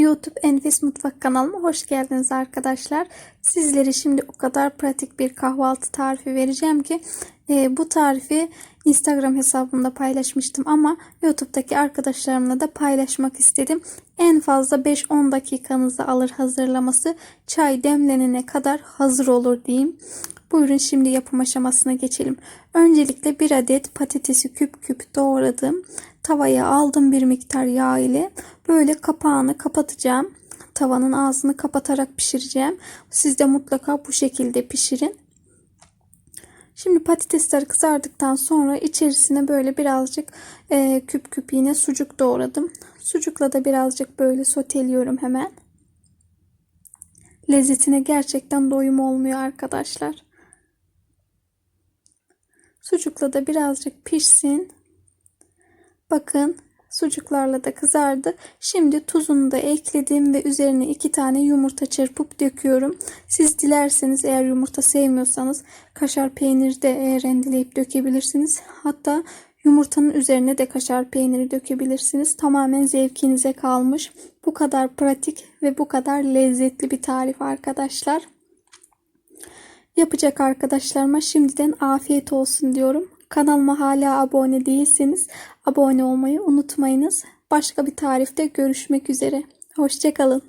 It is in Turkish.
YouTube Enfes Mutfak kanalıma hoş geldiniz arkadaşlar. Sizlere şimdi o kadar pratik bir kahvaltı tarifi vereceğim ki e, bu tarifi Instagram hesabımda paylaşmıştım ama YouTube'daki arkadaşlarımla da paylaşmak istedim. En fazla 5-10 dakikanızı alır hazırlaması. Çay demlenene kadar hazır olur diyeyim. Buyurun şimdi yapım aşamasına geçelim. Öncelikle bir adet patatesi küp küp doğradım. Tavaya aldım bir miktar yağ ile. Böyle kapağını kapatacağım. Tavanın ağzını kapatarak pişireceğim. Siz de mutlaka bu şekilde pişirin. Şimdi patatesler kızardıktan sonra içerisine böyle birazcık e, küp küp yine sucuk doğradım. Sucukla da birazcık böyle soteliyorum hemen. Lezzetine gerçekten doyum olmuyor arkadaşlar. Sucukla da birazcık pişsin. Bakın sucuklarla da kızardı. Şimdi tuzunu da ekledim ve üzerine iki tane yumurta çırpıp döküyorum. Siz dilerseniz eğer yumurta sevmiyorsanız kaşar peyniri de e, rendeleyip dökebilirsiniz. Hatta yumurtanın üzerine de kaşar peyniri dökebilirsiniz. Tamamen zevkinize kalmış. Bu kadar pratik ve bu kadar lezzetli bir tarif arkadaşlar. Yapacak arkadaşlarıma şimdiden afiyet olsun diyorum. Kanalıma hala abone değilseniz abone olmayı unutmayınız. Başka bir tarifte görüşmek üzere. Hoşçakalın.